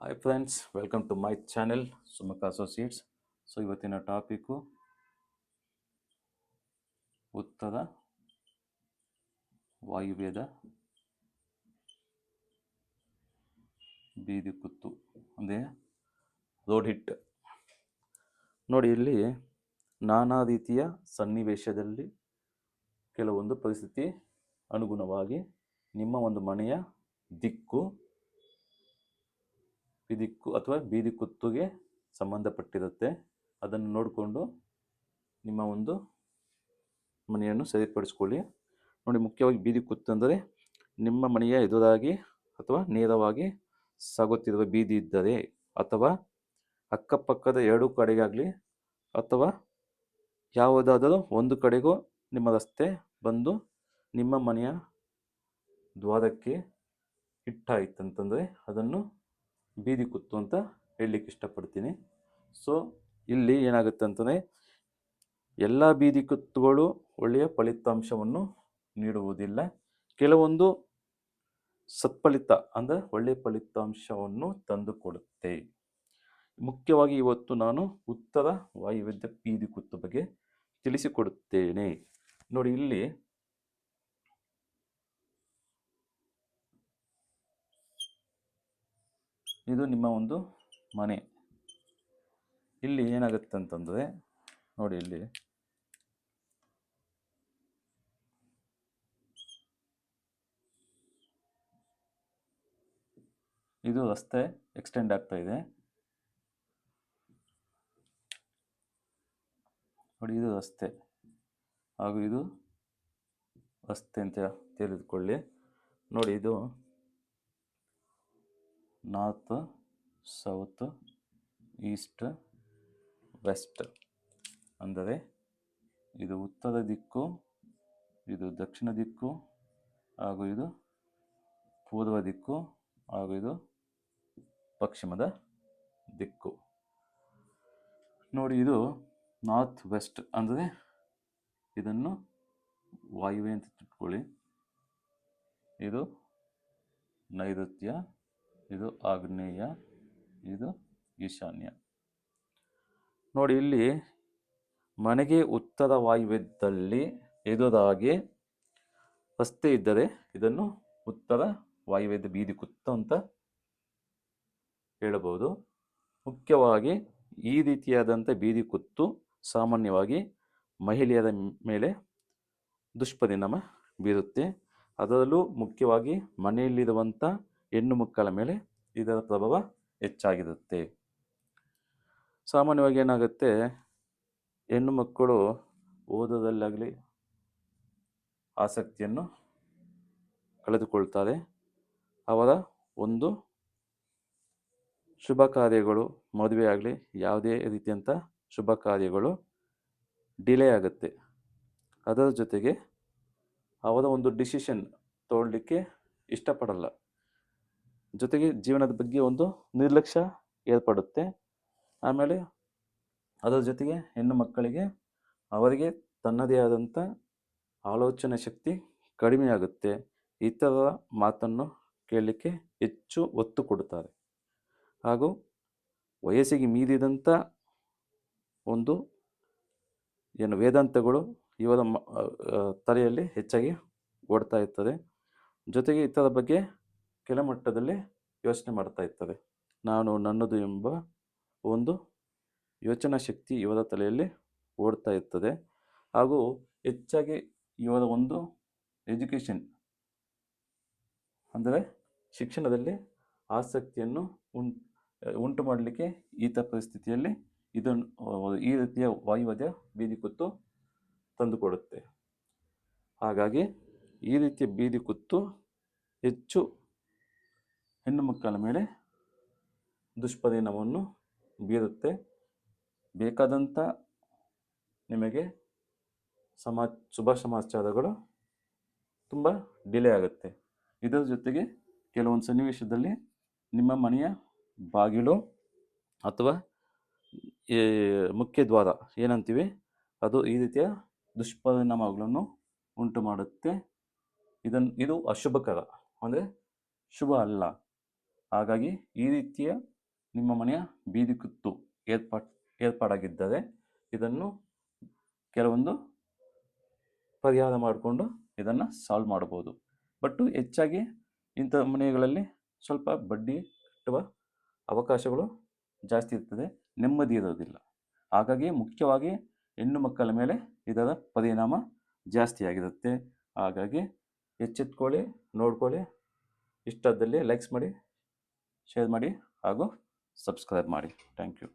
Hi friends welcome to my channel Sumaka associates so ಇವತ್ತಿನ topic ಉತ್ತರ ವಾಯುವ್ಯದ ಬೀದಿ ಕುತ್ತು, ಅಂದರೆ ರೋಡ್ ಹಿಟ್ ನೋಡಿ, ಇಲ್ಲಿ ನಾನಾ ರೀತಿಯ ಸನ್ನಿವೇಶದಲ್ಲಿ ಕೆಲವೊಂದು ಪರಿಸ್ಥಿತಿ ಅನುಗುಣವಾಗಿ ನಿಮ್ಮ ಒಂದು ಮನೆಯ ದಿಕ್ಕು ದಿಕ್ಕು ಅಥವಾ ಬೀದಿ ಕುತ್ತುಗೆ ಸಂಬಂಧಪಟ್ಟಿರುತ್ತೆ. ಅದನ್ನು ನೋಡಿಕೊಂಡು ನಿಮ್ಮ ಒಂದು ಮನೆಯನ್ನು ಸರಿಪಡಿಸ್ಕೊಳ್ಳಿ. ನೋಡಿ, ಮುಖ್ಯವಾಗಿ ಬೀದಿ ಕುತ್ತು ಅಂದರೆ ನಿಮ್ಮ ಮನೆಯ ಎದುರಾಗಿ ಅಥವಾ ನೇರವಾಗಿ ಸಾಗುತ್ತಿರುವ ಬೀದಿ ಇದ್ದರೆ ಅಥವಾ ಅಕ್ಕಪಕ್ಕದ ಎರಡು ಕಡೆಗಾಗಲಿ ಅಥವಾ ಯಾವುದಾದರೂ ಒಂದು ಕಡೆಗೂ ನಿಮ್ಮ ರಸ್ತೆ ಬಂದು ನಿಮ್ಮ ಮನೆಯ ದ್ವಾರಕ್ಕೆ ಹಿಟ್ಟಾಯ್ತಂತಂದರೆ ಅದನ್ನು ಬೀದಿ ಕುತ್ತು ಅಂತ ಹೇಳಲಿಕ್ಕೆ ಇಷ್ಟಪಡ್ತೀನಿ. ಸೊ ಇಲ್ಲಿ ಏನಾಗುತ್ತೆ ಅಂತಂದರೆ, ಎಲ್ಲ ಬೀದಿ ಕುತ್ತುಗಳು ಒಳ್ಳೆಯ ಫಲಿತಾಂಶವನ್ನು ನೀಡುವುದಿಲ್ಲ. ಕೆಲವೊಂದು ಸತ್ಫಲಿತ ಅಂದರೆ ಒಳ್ಳೆಯ ಫಲಿತಾಂಶವನ್ನು ತಂದುಕೊಡುತ್ತೆ. ಮುಖ್ಯವಾಗಿ ಇವತ್ತು ನಾನು ಉತ್ತರ ವಾಯುವ್ಯ ಬೀದಿ ಕುತ್ತು ಬಗ್ಗೆ ತಿಳಿಸಿಕೊಡುತ್ತೇನೆ. ನೋಡಿ, ಇಲ್ಲಿ ಇದು ನಿಮ್ಮ ಒಂದು ಮನೆ. ಇಲ್ಲಿ ಏನಾಗುತ್ತೆ ಅಂತಂದರೆ ನೋಡಿ ಇಲ್ಲಿ. ಇದು ರಸ್ತೆ ಎಕ್ಸ್ಟೆಂಡ್ ಆಗ್ತಾ ಇದೆ. ನೋಡಿ ಇದು ರಸ್ತೆ. ಹಾಗೂ ಇದು ರಸ್ತೆ ಅಂತ ತಿಳಿದುಕೊಳ್ಳಿ. ನೋಡಿ ಇದು ನಾರ್ತ್, ಸೌತ್, ಈಸ್ಟ್, ವೆಸ್ಟ್ ಅಂದರೆ ಇದು ಉತ್ತರ ದಿಕ್ಕು, ಇದು ದಕ್ಷಿಣ ದಿಕ್ಕು, ಹಾಗೂ ಇದು ಪೂರ್ವ ದಿಕ್ಕು, ಹಾಗೂ ಇದು ಪಶ್ಚಿಮದ ದಿಕ್ಕು. ನೋಡಿ, ಇದು ನಾರ್ತ್, ವೆಸ್ಟ್ ಅಂದರೆ ಇದನ್ನು ವಾಯುವೆ ಅಂತ ತಿಳ್ಕೊಳ್ಳಿ ಇದು ನೈಋತ್ಯ ಇದು ಆಗ್ನೇಯ, ಇದು ಈಶಾನ್ಯ. ನೋಡಿ ಇಲ್ಲಿ ಮನೆಗೆ ಉತ್ತರ ವಾಯುವ್ಯದಲ್ಲಿ ಎದುರಾಗಿ ರಸ್ತೆ ಇದ್ದರೆ ಇದನ್ನು ಉತ್ತರ ವಾಯುವ್ಯದ ಬೀದಿ ಕುತ್ತ ಅಂತ ಹೇಳಬಹುದು. ಮುಖ್ಯವಾಗಿ ಈ ರೀತಿಯಾದಂಥ ಬೀದಿ ಕುತ್ತು ಸಾಮಾನ್ಯವಾಗಿ ಮಹಿಳೆಯರ ಮೇಲೆ ದುಷ್ಪರಿಣಾಮ ಬೀರುತ್ತೆ. ಅದರಲ್ಲೂ ಮುಖ್ಯವಾಗಿ ಮನೆಯಲ್ಲಿರುವಂಥ ಹೆಣ್ಣು ಮಕ್ಕಳ ಮೇಲೆ ಇದರ ಪ್ರಭಾವ ಹೆಚ್ಚಾಗಿರುತ್ತೆ. ಸಾಮಾನ್ಯವಾಗಿ ಏನಾಗುತ್ತೆ? ಹೆಣ್ಣು ಮಕ್ಕಳು ಓದೋದಲ್ಲಾಗಲಿ ಆಸಕ್ತಿಯನ್ನು ಕಳೆದುಕೊಳ್ತಾರೆ. ಅವರ ಒಂದು ಶುಭ ಕಾರ್ಯಗಳು ಮದುವೆ ಆಗಲಿ ಯಾವುದೇ ರೀತಿಯಂಥ ಶುಭ ಕಾರ್ಯಗಳು ಡಿಲೇ ಆಗುತ್ತೆ. ಅದರ ಜೊತೆಗೆ ಅವರ ಒಂದು ಡಿಸಿಷನ್ ತಗೊಳ್ಳಿಕ್ಕೆ ಇಷ್ಟಪಡಲ್ಲ. ಜೊತೆಗೆ ಜೀವನದ ಬಗ್ಗೆ ಒಂದು ನಿರ್ಲಕ್ಷ್ಯ ಏರ್ಪಡುತ್ತೆ. ಆಮೇಲೆ ಅದರ ಜೊತೆಗೆ ಹೆಣ್ಣು ಮಕ್ಕಳಿಗೆ ಅವರಿಗೆ ತನ್ನದೇ ಆದಂಥ ಆಲೋಚನೆ ಶಕ್ತಿ ಕಡಿಮೆಯಾಗುತ್ತೆ. ಇತರರ ಮಾತನ್ನು ಕೇಳಲಿಕ್ಕೆ ಹೆಚ್ಚು ಒತ್ತು ಕೊಡುತ್ತಾರೆ. ಹಾಗೂ ವಯಸ್ಸಿಗೆ ಮೀರಿದಂಥ ಒಂದು ಏನು ವೇದಾಂತಗಳು ಇವರ ತಲೆಯಲ್ಲಿ ಹೆಚ್ಚಾಗಿ ಓಡ್ತಾ ಇರ್ತದೆ. ಜೊತೆಗೆ ಇತರ ಬಗ್ಗೆ ಕೆಳಮಟ್ಟದಲ್ಲಿ ಯೋಚನೆ ಮಾಡ್ತಾ ಇರ್ತದೆ. ನಾನು ನನ್ನದು ಎಂಬ ಒಂದು ಯೋಚನಾ ಶಕ್ತಿ ಇವರ ತಲೆಯಲ್ಲಿ ಓಡ್ತಾ ಇರ್ತದೆ. ಹಾಗೂ ಹೆಚ್ಚಾಗಿ ಇವರ ಒಂದು ಎಜುಕೇಷನ್ ಅಂದರೆ ಶಿಕ್ಷಣದಲ್ಲಿ ಆಸಕ್ತಿಯನ್ನು ಉಂಟು ಉಂಟು ಮಾಡಲಿಕ್ಕೆ ಈತ ಪರಿಸ್ಥಿತಿಯಲ್ಲಿ ಇದನ್ನು, ಈ ರೀತಿಯ ವಾಯುವಾದ್ಯ ಬೀದಿ ಕುತ್ತು ತಂದುಕೊಡುತ್ತೆ. ಹಾಗಾಗಿ ಈ ರೀತಿಯ ಬೀದಿ ಕುತ್ತು ಹೆಚ್ಚು ಹೆಣ್ಣು ಮಕ್ಕಳ ಮೇಲೆ ದುಷ್ಪರಿಣಾಮವನ್ನು ಬೀರುತ್ತೆ. ಬೇಕಾದಂಥ ನಿಮಗೆ ಸಮಾಜ, ಶುಭ ಸಮಾಚಾರಗಳು ತುಂಬ ಡಿಲೇ ಆಗುತ್ತೆ. ಇದರ ಜೊತೆಗೆ ಕೆಲವೊಂದು ಸನ್ನಿವೇಶದಲ್ಲಿ ನಿಮ್ಮ ಮನೆಯ ಬಾಗಿಲು ಅಥವಾ ಮುಖ್ಯ ದ್ವಾರ ಏನಂತೀವಿ, ಅದು ಈ ರೀತಿಯ ದುಷ್ಪರಿಣಾಮಗಳನ್ನು ಉಂಟು ಮಾಡುತ್ತೆ ಇದನ್ನು ಇದು ಅಶುಭಕರ, ಅಂದರೆ ಶುಭ ಅಲ್ಲ. ಹಾಗಾಗಿ ಈ ರೀತಿಯ ನಿಮ್ಮ ಮನೆಯ ಬೀದಿ ಕುತ್ತು ಏರ್ಪಾಟ್, ಏರ್ಪಾಡಾಗಿದ್ದರೆ ಇದನ್ನು ಕೆಲವೊಂದು ಪರಿಹಾರ ಮಾಡಿಕೊಂಡು ಇದನ್ನು ಸಾಲ್ವ್ ಮಾಡ್ಬೋದು ಬಟ್ಟು ಹೆಚ್ಚಾಗಿ ಇಂಥ ಮನೆಗಳಲ್ಲಿ ಸ್ವಲ್ಪ ಬಡ್ಡಿ ಕಟ್ಟುವ ಅವಕಾಶಗಳು ಜಾಸ್ತಿ ಇರ್ತದೆ, ನೆಮ್ಮದಿ ಇರೋದಿಲ್ಲ. ಹಾಗಾಗಿ ಮುಖ್ಯವಾಗಿ ಹೆಣ್ಣು ಮಕ್ಕಳ ಮೇಲೆ ಇದರ ಪರಿಣಾಮ ಜಾಸ್ತಿಯಾಗಿರುತ್ತೆ ಹಾಗಾಗಿ ಎಚ್ಚೆತ್ಕೊಳ್ಳಿ, ನೋಡ್ಕೊಳ್ಳಿ ಇಷ್ಟದಲ್ಲಿ ಲೈಕ್ಸ್ ಮಾಡಿ. ಶೇರ್ ಮಾಡಿ ಹಾಗೂ ಸಬ್ಸ್ಕ್ರೈಬ್ ಮಾಡಿ. Thank you